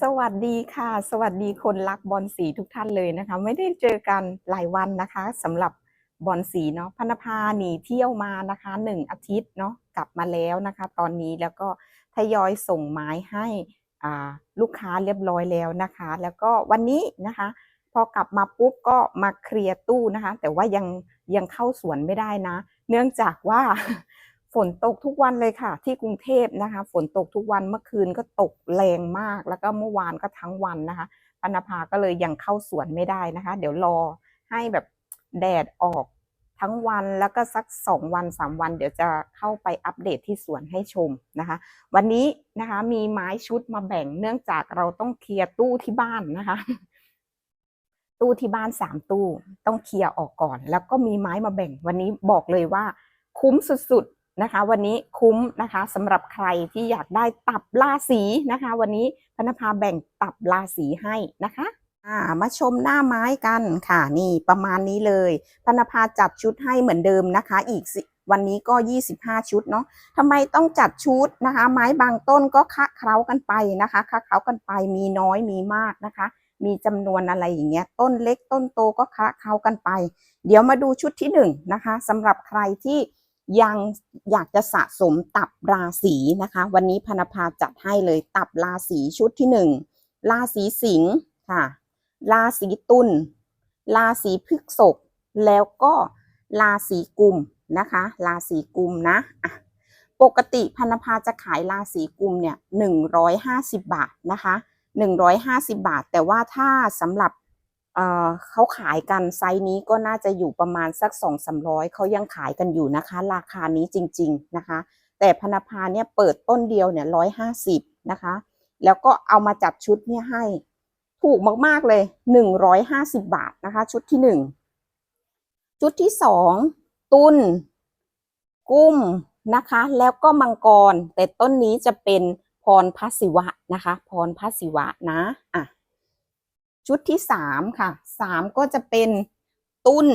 สวัสดีค่ะ สวัสดีคนรักบอลสีทุกท่านเลยนะคะ ไม่ได้เจอกันหลายวันนะคะสำหรับบอลสีเนาะพนภาหนีเที่ยวมานะคะหนึ่งอาทิตย์เนาะกลับมาแล้วนะคะ ตอนนี้แล้วก็ทยอยส่งไม้ให้ลูกค้าเรียบร้อยแล้วนะคะ แล้วก็วันนี้นะคะ พอกลับมาปุ๊บก็มาเคลียร์ตู้นะคะ แต่ว่ายังยังเข้าสวนไม่ได้นะ เนื่องจากว่า ฝนตกทุกวันเลยค่ะ ที่กรุงเทพนะคะ ฝนตกทุกวันเมื่อคืนก็ตกแรงมาก แล้วก็เมื่อวานก็ทั้งวันนะคะปนภาก็เลยยังเข้าสวนไม่ได้นะคะ เดี๋ยวรอให้แบบแดดออกทั้งวันแล้วก็สักสองวันสามวัน เดี๋ยวจะเข้าไปอัปเดตที่สวนให้ชมนะคะ วันนี้นะคะมีไม้ชุดมาแบ่งเนื่องจากเราต้องเคลียร์ตู้ที่บ้านนะคะ ตู้ที่บ้านสามตู้ต้องเคลียร์ออกก่อน แล้วก็มีไม้มาแบ่ง วันนี้บอกเลยว่า คุ้มสุด นะคะ วันนี้คุ้มนะคะสำหรับใครที่อยากได้ตับราศีนะคะ วันนี้พนภาแบ่งตับราศีให้นะคะอ่ามาชมหน้าไม้กันค่ะนี่ประมาณนี้เลยพนภาจัดชุดให้เหมือนเดิมนะคะ อีกวันนี้ก็ 25 ชุดเนาะทำไมต้องจัดชุดนะคะ ไม้บางต้นก็คะเคล้ากันไปนะคะคะเคล้ากันไปมีน้อยมีมากนะคะ มีจำนวนอะไรอย่างเงี้ย ต้นเล็กต้นโตก็คะเคล้ากันไป เดี๋ยวมาดูชุดที่หนึ่งนะคะสำหรับใครที่ ยังอยากจะสะสมตับราศีนะคะ วันนี้พนภาจัดให้เลยตับราศีชุดที่หนึ่งราศีสิงห์ค่ะ ราศีตุลราศีพฤษภแล้วก็ราศีกุมนะคะ ราศีกุมนะอะปกติพนภาจะขายราศีกุมเนี่ยหนึ่งร้อยห้าสิบบาทนะคะหนึ่งร้อยห้าสิบบาท แต่ว่าถ้าสำหรับ เขาขายกันไซส์นี้ก็น่าจะอยู่ประมาณสักสองสามร้อยเขายังขายกันอยู่นะคะ ราคานี้จริง ๆนะคะ แต่พนภาเนี่ยเปิดต้นเดียวเนี่ยร้อยห้าสิบนะคะ แล้วก็เอามาจัดชุดเนี่ยให้ถูกมากๆเลยหนึ่งร้อยห้าสิบบาทนะคะ ชุดที่หนึ่งชุดที่สองตุนกุ้มนะคะ แล้วก็มังกร แต่ต้นนี้จะเป็นพรพระศิวะนะคะ พรพระศิวะนะอะ ชุดที่สามค่ะสามก็จะเป็นตุ้น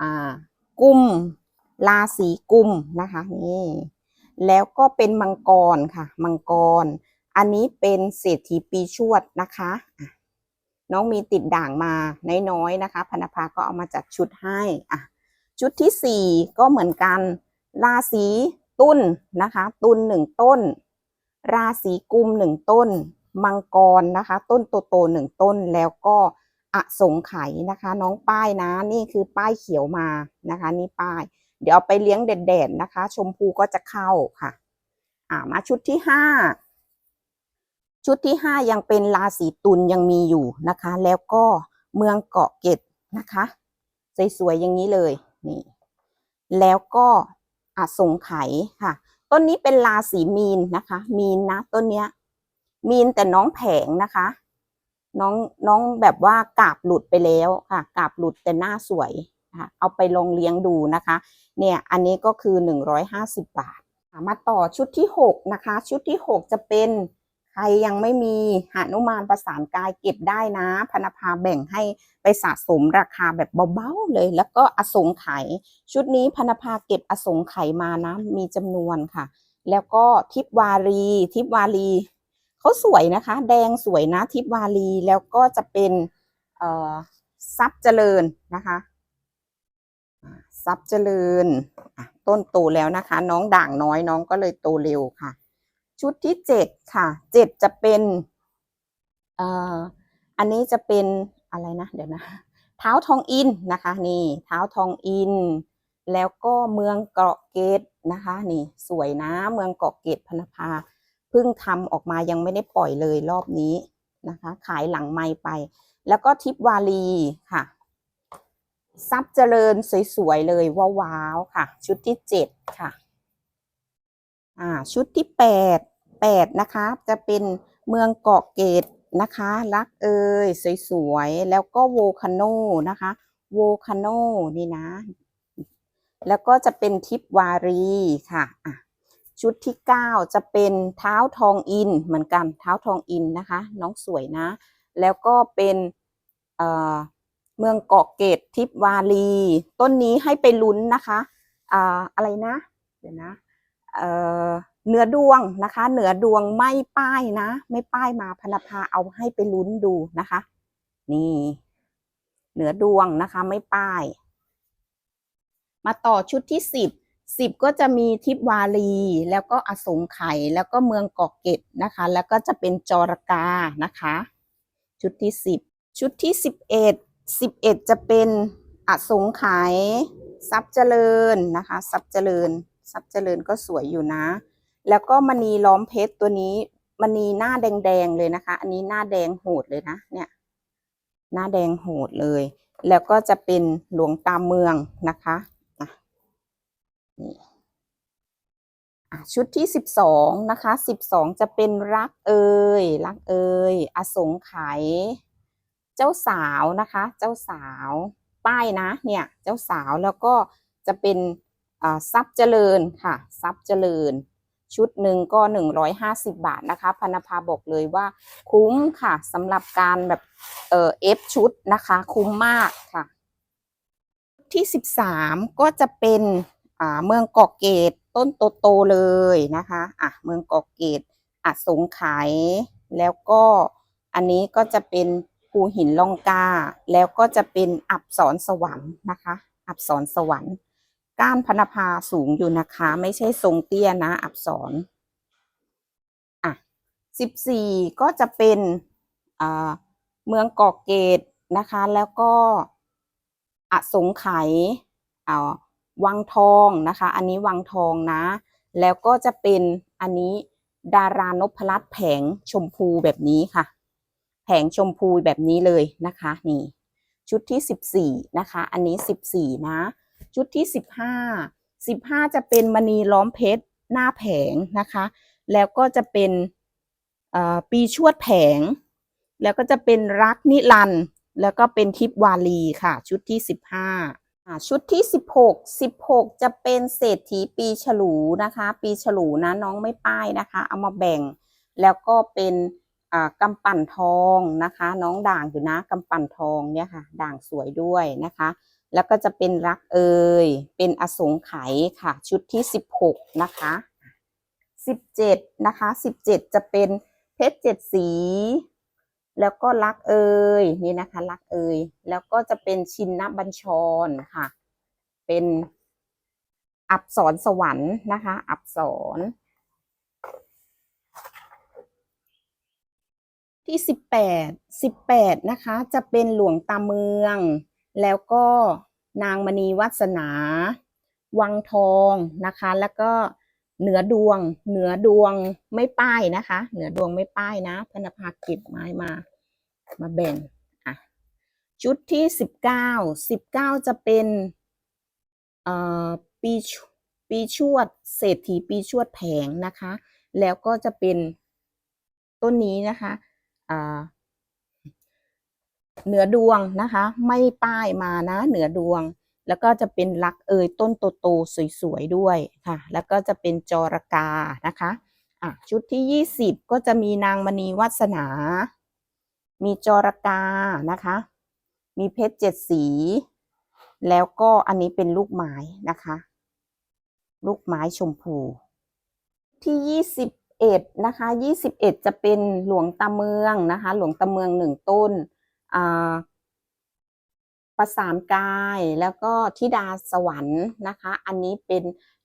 อ่ากุมราศีกุมนะคะนี่แล้วก็เป็นมังกรค่ะ มังกร อันนี้เป็นเศรษฐีปีชวดนะคะ น้องมีติดด่างมาน้อยๆนะคะพนภาก็เอามาจัดชุดให้อะชุดที่สี่ก็เหมือนกัน ราศีตุลนะคะ ตุลหนึ่งต้น ราศีกุมหนึ่งต้น มังกรนะคะ ต้นโตๆหนึ่งต้นแล้วก็อสงไขยนะคะ น้องป้ายนะนี่คือป้ายเขียวมานะคะ นี่ป้าย เดี๋ยวเอาไปเลี้ยงเด็ดๆนะคะ ชมพูก็จะเข้าค่ะ อ่ามาชุดที่ห้าชุดที่ห้ายังเป็นราศีตุลยังมีอยู่นะคะ แล้วก็เมืองเกาะเกร็ดนะคะสวยๆอย่างนี้เลยนี่แล้วก็อสงไขยค่ะ ต้นนี้เป็นราศีมีนนะคะ มีนนะต้นเนี้ย มีนแต่น้องแผงนะคะ น้องน้องแบบว่ากาบหลุดไปแล้วค่ะ กาบหลุดแต่หน้าสวยนะคะเอาไปลองเลี้ยงดูนะคะ เนี่ยอันนี้ก็คือหนึ่งร้อยห้าสิบบาท มาต่อชุดที่หกนะคะ ชุดที่หกจะเป็นใครยังไม่มีหานุมานประสานกายเก็บได้นะพนภาแบ่งให้ไปสะสมราคาแบบเบาๆเลย แล้วก็อสงไขยชุดนี้พนภาเก็บอสงไขยมานะ มีจำนวนค่ะ แล้วก็ทิพวารี ทิพวารี เขาสวยนะคะ แดงสวยนะทิพวารีแล้วก็จะเป็นเอ่อซับเจริญนะคะซับเจริญต้นโตแล้วนะคะ น้องด่างน้อยน้องก็เลยโตเร็วค่ะ ชุดที่เจ็ดค่ะเจ็ดจะเป็นเอ่ออันนี้จะเป็นอะไรนะเดี๋ยวนะเท้าทองอินนะคะ นี่เท้าทองอิน แล้วก็เมืองเกาะเกตนะคะ นี่ สวยนะเมืองเกาะเกตพนภา เพิ่งทำออกมายังไม่ได้ปล่อยเลยรอบนี้นะคะ ขายหลังไม้ไป แล้วก็ทิพวารีค่ะ ซับเจริญสวยๆเลยว้าวๆค่ะ ชุดที่เจ็ดค่ะ อ่า ชุดที่แปดแปดนะคะ จะเป็นเมืองเกาะเกตนะคะ รักเอ่ยสวยๆแล้วก็โวคาโนนะคะโวคาโนนี่นะ แล้วก็จะเป็นทิพวารีค่ะอะ ชุดที่เก้าจะเป็นเท้าทองอินเหมือนกันเท้าทองอินนะคะ น้องสวยนะ แล้วก็เป็นเเมืองเกาะเกตทิพวารีต้นนี้ให้ไปลุ้นนะคะออะไรนะเดี๋ยวนะเเหนือดวงนะคะ เหนือดวงไม่ป้ายนะ ไม่ป้ายมาพนภาเอาให้ไปลุ้นดูนะคะ นี่ เหนือดวงนะคะไม่ป้าย มาต่อชุดที่สิบ สิบก็จะมีทิพวารีแล้วก็อสงไขยแล้วก็เมืองเกาะเกร็ดนะคะ แล้วก็จะเป็นจอรกานะคะ ชุดที่สิบชุดที่สิบเอ็ดสิบเอ็ดจะเป็นอสงไขยทรัพย์เจริญนะคะทรัพย์เจริญทรัพย์เจริญก็สวยอยู่นะ แล้วก็มณีล้อมเพชรตัวนี้มณีหน้าแดงๆเลยนะคะ อันนี้หน้าแดงโหดเลยนะ เนี่ย หน้าแดงโหดเลย แล้วก็จะเป็นหลวงตาเมืองนะคะ นี่ชุดที่สิบสองนะคะสิบสองจะเป็นรักเอ่ยรักเอ่ยอสงไขยเจ้าสาวนะคะ เจ้าสาว ป้ายนะเนี่ยเจ้าสาวแล้วก็จะเป็นทรัพย์เจริญค่ะทรัพย์เจริญ ชุดหนึ่งก็หนึ่งร้อยห้าสิบบาทนะคะพนภาบอกเลยว่าคุ้มค่ะสำหรับการแบบเออเอฟชุดนะคะ คุ้มมากค่ะ ที่สิบสามก็จะเป็น อ่าเมืองเกาะเกตต้นโตๆเลยนะคะอะเมืองเกาะเกตอสงไขยแล้วก็อันนี้ก็จะเป็นภูหินล่องกา แล้วก็จะเป็นอับสรสวรรค์นะคะ อับสรสวรรค์ ก้านพนภาสูงอยู่นะคะ ไม่ใช่ทรงเตี้ยนะ อับสรอะสิบสี่ก็จะเป็นอ่าเมืองเกาะเกตนะคะ แล้วก็อสงไขยอ่า วังทองนะคะ อันนี้วังทองนะ แล้วก็จะเป็นอันนี้ดารานพรัตน์แผงชมพูแบบนี้ค่ะ แผงชมพูแบบนี้เลยนะคะ นี่ ชุดที่สิบสี่นะคะ อันนี้สิบสี่นะ ชุดที่สิบห้าสิบห้าจะเป็นมณีล้อมเพชรหน้าแผงนะคะ แล้วก็จะเป็นปีชวดแผง แล้วก็จะเป็นรักนิรันแล้วก็เป็นทิพวาลีค่ะ ชุดที่สิบห้า ชุดที่สิบหกสิบหกจะเป็นเศรษฐีปีฉลูนะคะ ปีฉลูนะน้องไม่ป้ายนะคะ เอามาแบ่งแล้วก็เป็นอ่ากำปั่นทองนะคะ น้องด่างอยู่นะกำปั่นทองเนี่ยค่ะ ด่างสวยด้วยนะคะ แล้วก็จะเป็นรักเอ่ยเป็นอสงไขยค่ะ ชุดที่สิบหกนะคะสิบเจ็ดนะคะสิบเจ็ดจะเป็นเพชรเจ็ดสี แล้วก็รักเอ่ยนี่นะคะรักเอ่ยแล้วก็จะเป็นชินนบัญชรค่ะ เป็นอับสรสวรรค์นะคะ อับสรที่สิบแปดสิบแปดนะคะ จะเป็นหลวงตาเมือง แล้วก็นางมณีวัสนา วังทองนะคะ แล้วก็ เหนือดวง เหนือดวงไม่ป้ายนะคะ เหนือดวงไม่ป้ายนะพนภาก็บไม้มา มาแบ่งอะชุดที่สิบเก้าสิบเก้าจะเป็นเอ่อปีชปีชวดเศรษฐีปีชวดแผงนะคะ แล้วก็จะเป็นต้นนี้นะคะอ่าเหนือดวงนะคะ ไม่ป้ายมานะ เหนือดวง แล้วก็จะเป็นลักเอยต้นโตๆสวยๆด้วยค่ะ แล้วก็จะเป็นจอรกานะคะอะชุดที่ยี่สิบก็จะมีนางมณีวัสนา มีจอรกานะคะ มีเพชรเจ็ดสี แล้วก็อันนี้เป็นลูกไม้นะคะ ลูกไม้ชมพู ที่ยี่สิบเอ็ดนะคะยี่สิบเอ็ดจะเป็นหลวงตาเมืองนะคะ หลวงตาเมืองหนึ่งต้นอ่า ประสานกายแล้วก็ทิดาสวรรค์นะคะ อันนี้เป็น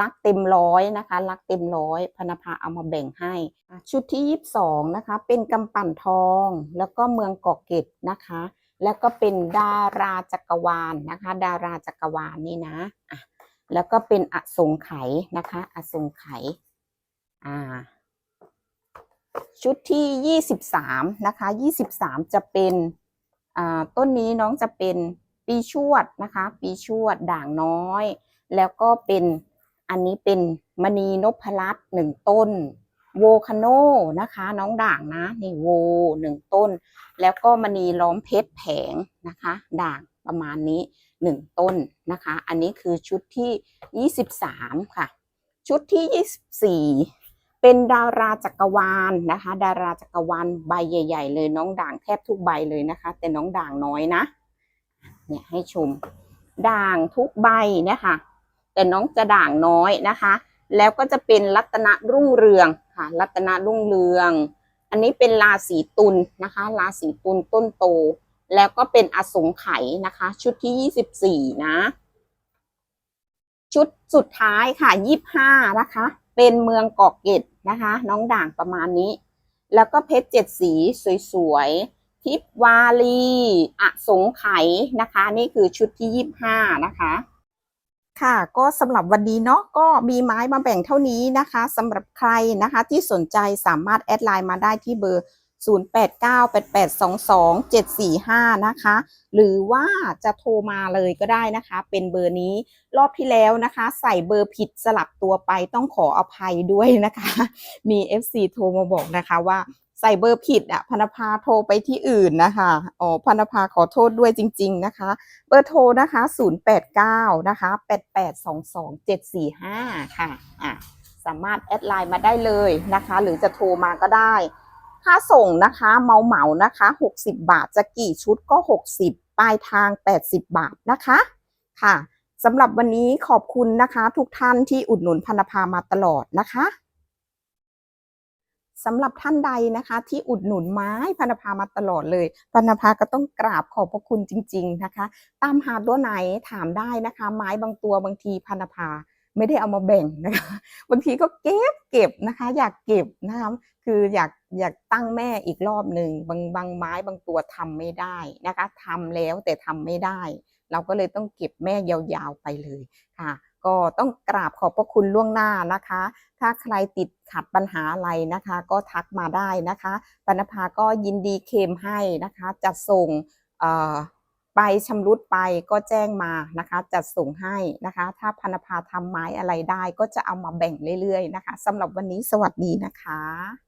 รักเต็มร้อยนะคะรักเต็มร้อยพนภาเอามาแบ่งให้ ชุดที่ยี่สิบสองนะคะ เป็นกำปั่นทอง แล้วก็เมืองเกาะเกร็ดนะคะ แล้วก็เป็นดาราจักรวาลนะคะ ดาราจักรวาลนี่นะะแล้วก็เป็นอสงไขยนะคะอสงไขยอ่าชุดที่ยี่สิบสามนะคะยี่สิบสามจะเป็นอ่าต้นนี้น้องจะเป็น ปีชวดนะคะ ปีชวดด่างน้อย แล้วก็เป็นอันนี้เป็นมณีนพรัตน์หนึ่งต้น โวคาโนนะคะ น้องด่างนะนี่โวหนึ่งต้น แล้วก็มณีล้อมเพชรแผงนะคะ ด่างประมาณนี้หนึ่งต้นนะคะ อันนี้คือชุดที่ยี่สิบสามค่ะ ชุดที่ยี่สิบสี่เป็นดาราจักรวาลนะคะ ดาราจักรวาลใบใหญ่ ๆ เลยน้องด่างแทบทุกใบเลยนะคะ แต่น้องด่างน้อยนะ เนี่ยให้ชม ด่างทุกใบเนี่ยค่ะแต่น้องจะด่างน้อยนะคะ แล้วก็จะเป็นรัตนรุ่งเรืองค่ะ รัตนรุ่งเรือง อันนี้เป็นราศีตุลนะคะ ราศีตุลต้นโต แล้วก็เป็นอสงไขยนะคะ ชุดที่ยี่สิบสี่นะ ชุดสุดท้ายค่ะยี่ห้านะคะ เป็นเมืองเกาะเกร็ดนะคะ น้องด่างประมาณนี้ แล้วก็เพชรเจ็ดสีสวยๆ ทิพวาลีอสงไขยนะคะ นี่คือชุดที่ยี่ห้านะคะ ค่ะ ก็สำหรับวันนี้เนาะก็มีไม้มาแบ่งเท่านี้นะคะสำหรับใครนะคะที่สนใจสามารถแอดไลน์มาได้ที่เบอร์ 0898822745 นะคะ หรือว่าจะโทรมาเลยก็ได้นะคะ เป็นเบอร์นี้รอบที่แล้วนะคะ ใส่เบอร์ผิดสลับตัวไปต้องขออภัยด้วยนะคะ มี FC โทรมาบอกนะคะว่า ใส่เบอร์ผิดอะพนภาโทรไปที่อื่นนะคะอ๋อพนภาขอโทษด้วยจริง ๆนะคะ เบอร์โทรนะคะ 089 นะคะ 8822745 ค่ะอะสามารถแอดไลน์มาได้เลยนะคะ หรือจะโทรมาก็ได้ ค่าส่งนะคะเมาเหมานะคะ 60 บาทจะกี่ชุดก็ 60ปลายทาง 80 บาทนะคะค่ะสำหรับวันนี้ขอบคุณนะคะ ทุกท่านที่อุดหนุนพนภามาตลอดนะคะ สำหรับท่านใดนะคะ ที่อุดหนุนไม้พันธภามาตลอดเลยพันธภาก็ต้องกราบขอบพระคุณจริง ๆนะคะ ตามหาตัวไหนถามได้นะคะ ไม้บางตัวบางทีพันธภาไม่ได้เอามาแบ่งนะคะ บางทีก็เก็บเก็บนะคะ อยากเก็บนะคะคืออยากอยากตั้งแม่อีกรอบหนึ่งบางบางไม้บางตัวทำไม่ได้นะคะทำแล้วแต่ทำไม่ได้ เราก็เลยต้องเก็บแม่ยาวๆไปเลยค่ะ ก็ต้องกราบขอบพระคุณล่วงหน้านะคะ ถ้าใครติดขัดปัญหาอะไรนะคะ ก็ทักมาได้นะคะปนภาก็ยินดีเคลมให้นะคะ จัดส่งไปชำรุดไปก็แจ้งมานะคะ จัดส่งให้นะคะ ถ้าพนภาทำไม้อะไรได้ก็จะเอามาแบ่งเรื่อยๆนะคะสำหรับวันนี้สวัสดีนะคะ